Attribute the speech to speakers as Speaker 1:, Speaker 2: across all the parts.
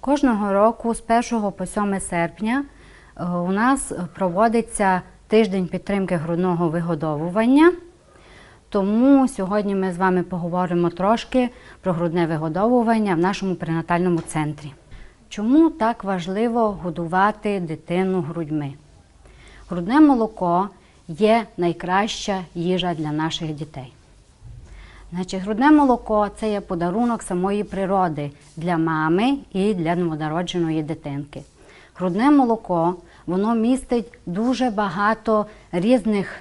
Speaker 1: Кожного року з 1 по 7 серпня е, у нас проводиться тиждень підтримки грудного вигодовування. Тому сьогодні ми з вами поговоримо трошки про грудне вигодовування в нашому пренатальному центрі. Чому так важливо годувати дитину грудьми? Грудне молоко є найкраща їжа для наших дітей. Значить, грудне молоко це є подарунок самої природи для мами і для новонародженої дитинки. Грудне молоко воно містить дуже багато різних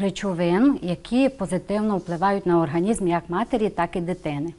Speaker 1: речовин, які позитивно впливають на організм як матері, так і дитини.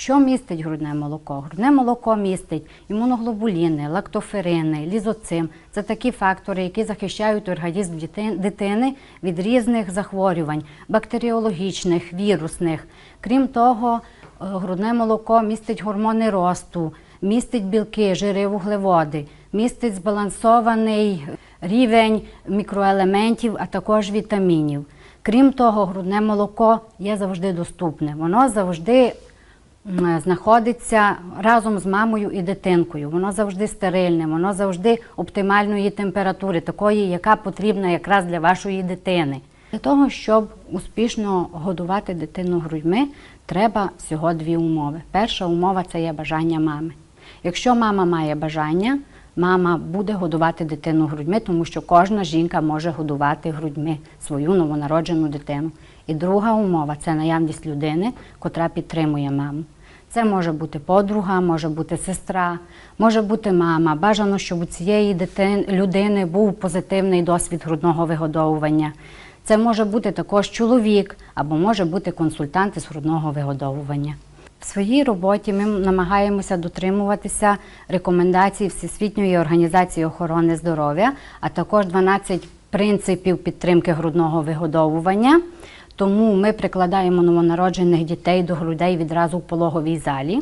Speaker 1: Що містить грудне молоко? Грудне молоко містить імуноглобуліни, лактоферини, лізоцим. Це такі фактори, які захищають організм дитини від різних захворювань, бактеріологічних, вірусних. Крім того, е, грудне молоко містить гормони росту, містить білки, жири, вуглеводи, містить збалансований рівень мікроелементів, а також вітамінів. Крім того, грудне молоко є завжди доступне. Воно завжди знаходиться разом з мамою і дитинкою. Воно завжди стерильне, воно завжди оптимальної температури, такої, яка потрібна якраз для вашої дитини. Для того, щоб успішно годувати дитину грудьми, треба всього дві умови. Перша умова це є бажання мами. Якщо мама має бажання, мама буде годувати дитину грудьми, тому що кожна жінка може годувати грудьми свою новонароджену дитину. І друга умова це наявність людини, котра підтримує маму. Це може бути подруга, може бути сестра, може бути мама. Бажано, щоб у цієї дитин, людини був позитивний досвід грудного вигодовування. Це може бути також чоловік або може бути консультант із грудного вигодовування. В своїй роботі ми намагаємося дотримуватися рекомендацій Всесвітньої організації охорони здоров'я, а також 12 принципів підтримки грудного вигодовування. Тому ми прикладаємо новонароджених дітей до грудей відразу в пологовій залі.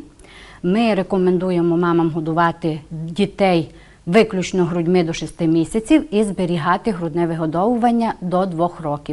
Speaker 1: Ми рекомендуємо мамам годувати дітей виключно грудьми до 6 місяців і зберігати грудне вигодовування до 2 років.